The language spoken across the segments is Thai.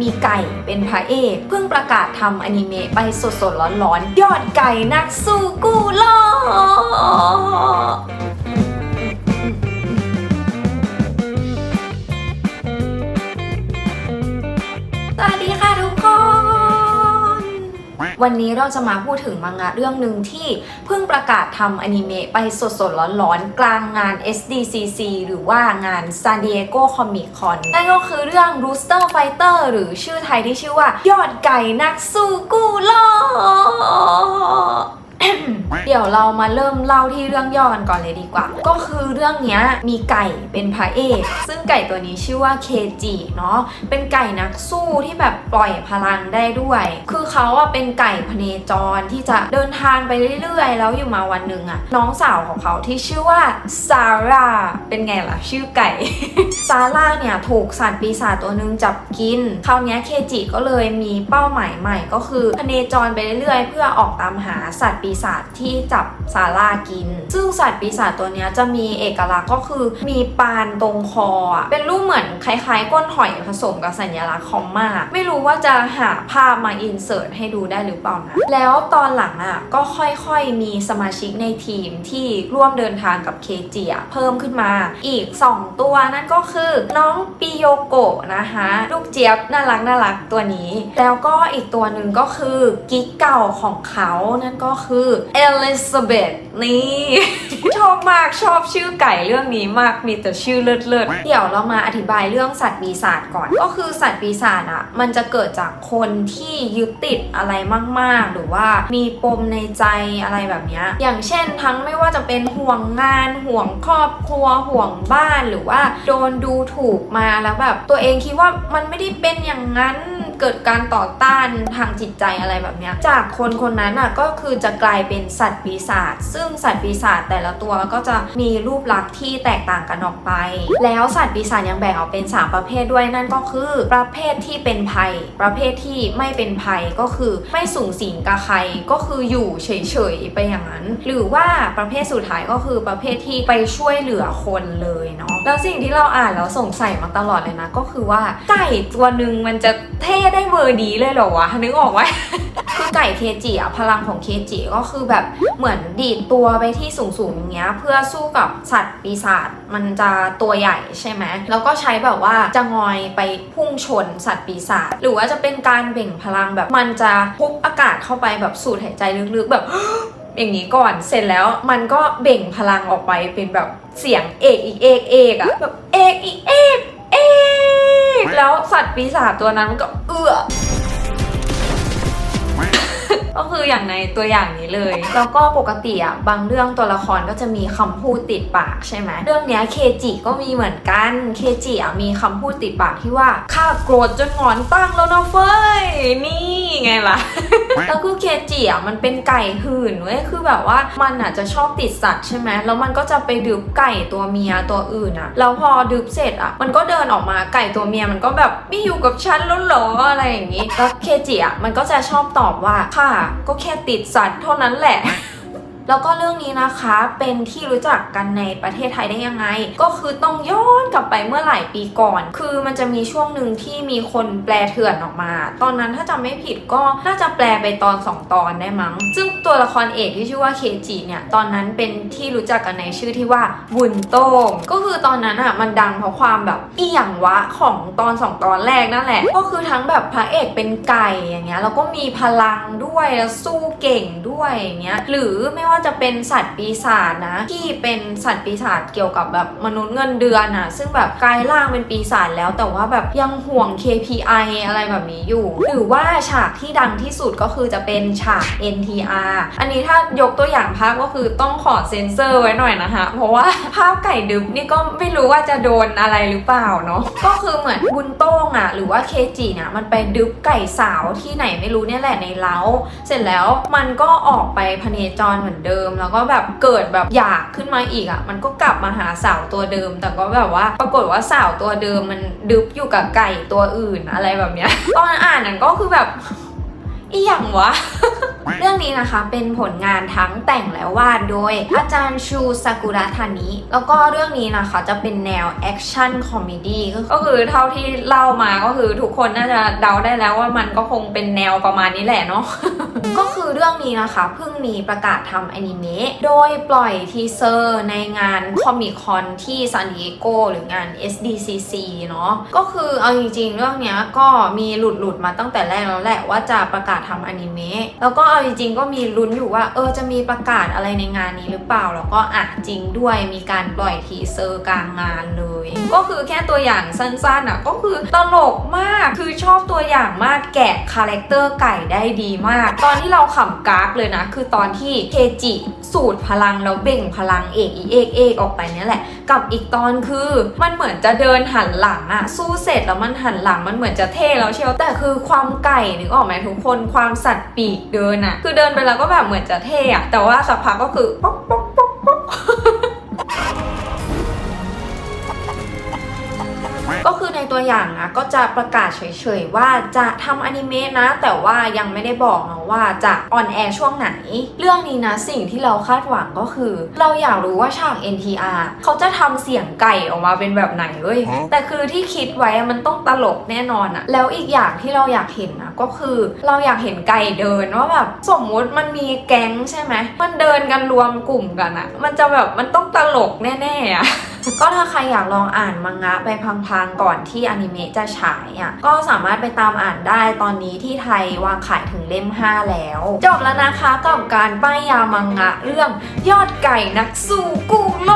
มีไก่เป็นพระเอกเพิ่งประกาศทำอนิเมะไปสดๆร้อนๆ ยอดไก่นักสู้กู้โลกสวัสดีค่ะ วันนี้เราจะมาพูดถึงมังงะเรื่องหนึ่งที่เพิ่งประกาศทำอนิเมะไปสดๆร้อนๆ กลางงาน SDCC หรือว่างาน San Diego Comic Con นั่นก็คือเรื่อง Rooster Fighter หรือชื่อไทยที่ชื่อว่า ยอดไก่นักสู้กู้โลก เดี๋ยวเรามาเริ่มเล่าที่เรื่องย่อกันก่อนเลยดีกว่า ก็คือเรื่องนี้มีไก่เป็นพระเอก ซึ่งไก่ตัวนี้ชื่อว่าเคจิเนาะ เป็นไก่นักสู้ที่แบบปล่อยพลังได้ด้วย คือเขาอะเป็นไก่พเนจรที่จะเดินทางไปเรื่อยๆ แล้วอยู่มาวันหนึ่งอะน้องสาวของเขาที่ชื่อว่าซาร่า เป็นไงล่ะชื่อไก่ ซาร่าเนี่ยถูกสัตว์ปีศาจตัวหนึ่งจับกิน คราวนี้เคจิก็เลยมีเป้าหมายใหม่ ก็คือพเนจรไปเรื่อยๆ เพื่อออกตามหาสัตว์ปีศาจที่จับซาร่ากิน ซึ่งสัตว์ปีศาจตัวนี้จะมีเอกลักษณ์ก็คือมีปานตรงคอ เป็นรูปเหมือนคล้ายๆ ก้นหอยผสมกับสัญลักษณ์คอมมาไม่รู้ว่าจะหาภาพมาอินเสิร์ตให้ดูได้หรือเปล่านะ แล้วตอนหลังอะก็ค่อยๆมีสมาชิกในทีมที่ร่วมเดินทางกับเคจิเพิ่มขึ้นมาอีก 2 ตัวนั่นก็คือน้องปิโยโกะนะคะลูกเจี๊ยบน่ารักน่ารักตัวนี้ แล้วก็อีกตัวหนึ่งก็คือกิ๊กเก่าของเขานั่นก็คือเอลิซาเบธนี่ ชอบมากชอบชื่อไก่เรื่องนี้มากมีแต่ชื่อเลิศๆเดี๋ยวเรามาอธิบายเรื่องสัตว์ปีศาจก่อน ก็คือสัตว์ปีศาจอะ มันจะเกิดจากคนที่ยึดติดอะไรมาก ๆ หรือว่ามีปมในใจอะไรแบบนี้อย่างเช่นทั้งไม่ว่าจะเป็นห่วงงานห่วงครอบครัวห่วงบ้านหรือว่าโดนดูถูกมาแล้วแบบ ตัวเองคิดว่ามันไม่ได้เป็นอย่างนั้น เกิดการต่อต้านทางจิตใจอะไรแบบเนี้ยจากคนคนนั้นอะก็คือจะกลายเป็นสัตว์ปีศาจซึ่งสัตว์ปีศาจแต่ละตัวก็จะมีรูปลักษณ์ที่แตกต่างกันออกไป แล้วสัตว์ปีศาจยังแบ่งออกเป็น 3 ประเภทด้วยนั่นก็คือ ประเภทที่เป็นภัย ประเภทที่ไม่เป็นภัยก็คือไม่สูงสิงกับใครก็คืออยู่เฉยๆไปอย่างนั้น หรือว่าประเภทสุดท้ายก็คือประเภทที่ไปช่วยเหลือคนเลยเนาะ แล้วสิ่งที่เราอ่านแล้วสงสัยมาตลอดเลยนะ ก็คือว่าไก่ตัวหนึ่งมันจะเท่ได้เวอร์ดีเลยเหรอวะนึกออกไหมคือไก่เคจิอะพลังของเคจิก็คือแบบเหมือนดีดตัวไปที่สูงๆอย่างเงี้ย เพื่อสู้กับสัตว์ปีศาจมันจะตัวใหญ่ใช่ไหมแล้วก็ใช้แบบว่าจะงอยไปพุ่งชนสัตว์ปีศาจหรือว่าจะเป็นการเบ่งพลังแบบมันจะพุบอากาศเข้าไปแบบสูดหายใจลึกๆแบบ อย่างนี้ก่อนเสร็จแล้วมันก็เบ่งพลังออกไปเป็นแบบเสียงเอกอีกเอกเอกอะแบบเอกอีกเอกเอกแล้วสัตว์ปีศาจตัวนั้นมันก็เอื้อก็คืออย่างในตัวอย่างนี้เลย แล้วก็ปกติอะบางเรื่องตัวละครก็จะมีคำพูดติดปากใช่ไหมเรื่องเนี้ยเคจิก็มีเหมือนกันเคจิอะมีคำพูดติดปากที่ว่าข้าโกรธจนหงอนตั้งแล้วนะเฟ้ยนี่ไงล่ะ แล้วคือเคจิอะมันเป็นไก่หื่นเว้ยคือแบบว่ามันอะจะชอบติดสัตว์ใช่ไหมแล้วมันก็จะไปดึบไก่ตัวเมียตัวอื่นอะแล้วพอดึบเสร็จอะมันก็เดินออกมาไก่ตัวเมียมันก็แบบไม่อยู่กับฉันแล้วหรออะไรอย่างงี้แล้วเคจิอะมันก็จะชอบตอบว่าค่ะก็แค่ติดสัตว์เท่านั้นแหละ แล้วก็เรื่องนี้นะคะเป็นที่รู้จักกันในประเทศไทยได้ยังไง ก็คือต้องย้อนกลับไปเมื่อหลายปีก่อน คือมันจะมีช่วงหนึ่งที่มีคนแปลเถื่อนออกมา ตอนนั้นถ้าจำไม่ผิดก็น่าจะแปลไปตอน 2 ตอนได้มั้ง ซึ่งตัวละครเอกที่ชื่อว่าเคจิเนี่ยตอนนั้นเป็นที่รู้จักกันในชื่อที่ว่าบุญโต้งก็คือตอนนั้นอะมันดังเพราะความแบบเอีหยังวะของตอน 2 ตอนแรกนั่นแหละ ก็คือทั้งแบบพระเอกเป็นไก่อย่างเงี้ยแล้วก็มีพลังด้วยแล้วสู้เก่งด้วยอย่างเงี้ยหรือไม่ว่าจะเป็นสัตว์ปีศาจนะ ที่เป็นสัตว์ปีศาจเกี่ยวกับแบบมนุษย์เงินเดือนอะซึ่งแบบกลายร่างเป็นปีศาจแล้ว แต่ว่าแบบยังห่วง KPI อะไรแบบนี้อยู่ หรือว่าฉากที่ดังที่สุดก็คือจะเป็นฉาก NTR อันนี้ถ้ายกตัวอย่างภาพก็คือต้องขอเซ็นเซอร์ไว้หน่อยนะคะ เพราะว่าภาพไก่ดึบนี่ก็ไม่รู้ว่าจะโดนอะไรหรือเปล่าเนาะก็คือเหมือนบุญโต้งอะหรือว่าเคจิเนี่ยมันไปดึบไก่สาวที่ไหนไม่รู้เนี่ยแหละในเล้า เสร็จแล้วมันก็ออกไปพเนจรเหมือนเดิม แล้วก็แบบเกิดแบบอยากขึ้นมาอีกอะ่ะ มันก็กลับมาหาสาวตัวเดิม แต่ก็แบบว่าปรากฏว่าสาวตัวเดิมมันดึบอยู่กับไก่ตัวอื่นอะไรแบบเนี้ย ตอนอ่านนั่นก็คือแบบอีหยังวะ เรื่องนี้นะคะเป็นผลงานทั้งแต่งและวาดโดย อาจารย์ชูซากุระทานิแล้วก็เรื่องนี้นะคะจะเป็นแนวแอคชั่นคอมเมดี้ก็คือเท่าที่เล่ามาก็คือทุกคนน่าจะเดาได้แล้วว่ามันก็คงเป็นแนวประมาณนี้แหละเนาะก็คือ เรื่องนี้นะคะเพิ่งมีประกาศทำอนิเมะโดยปล่อยทีเซอร์ในงานคอมิคอนที่ซานดิเอโกหรืองาน SDCC เนาะก็คือเอาจริงๆ เรื่องเนี้ยก็มีหลุดหลุดมาตั้งแต่แรกแล้วแหละว่าจะประกาศทำอนิเมะแล้วก็เอาจริงๆ ก็มีลุ้นอยู่ว่าเออจะมีประกาศอะไรในงานนี้หรือเปล่า แล้วก็อะจริงด้วยมีการปล่อยทีเซอร์กลางงานเลย ก็คือแค่ตัวอย่างสั้นๆอะก็คือตลกมากคือชอบตัวอย่างมากแกะคาแรคเตอร์ไก่ได้ดีมาก ตอนที่เราขับำกากเลยนะ คือตอนที่เคจิสูดพลังแล้วเบ่งพลังเอกอีเอกเอกออกไปเนี่ยแหละ กับอีกตอนคือมันเหมือนจะเดินหันหลังอะสู้เสร็จแล้วมันหันหลังมันเหมือนจะเท่แล้วเชียวแต่คือความไก่นึกออกไหมทุกคนความสัตว์ปีกเดินอะคือเดินไปแล้วก็แบบเหมือนจะเท่อะแต่ว่าสักพักก็คือป๊อกป๊อก ตัวอย่างนะก็จะประกาศเฉยๆว่าจะทำอนิเมะนะ แต่ว่ายังไม่ได้บอกนะว่าจะออนแอร์ช่วงไหน เรื่องนี้นะสิ่งที่เราคาดหวังก็คือ เราอยากรู้ว่าฉาก NTR เขาจะทำเสียงไก่ออกมาเป็นแบบไหนเว้ยแต่คือที่คิดไว้อะมันต้องตลกแน่นอนอะแล้วอีกอย่างที่เราอยากเห็นนะก็คือเราอยากเห็นไก่เดินว่าแบบสมมุติมันมีแก๊งใช่ไหมมันเดินกันรวมกลุ่มกันอะมันจะแบบมันต้องตลกแน่ๆอะ ก็ถ้าใครอยากลองอ่านมังงะไปพังๆก่อนที่อนิเมะจะฉายอะก็สามารถไปตามอ่านได้ตอนนี้ที่ไทยวางขายถึงเล่ม 5 แล้ว จบแล้วนะคะกับการป้ายยามังงะเรื่องยอดไก่นักสู้กู้โล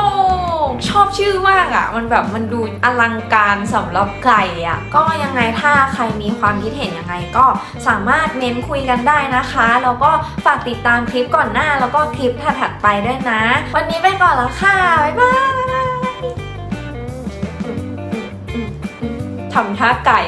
กชอบชื่อมากอะ มันแบบมันดูอลังการสำหรับไก่อะ ก็ยังไงถ้าใครมีความคิดเห็นยังไงก็สามารถเม้นคุยกันได้นะคะ แล้วก็ฝากติดตามคลิปก่อนหน้าแล้วก็คลิปถัดๆไปด้วยนะ วันนี้ไปก่อนแล้วค่ะ บ๊ายบาย ทำท่าไก่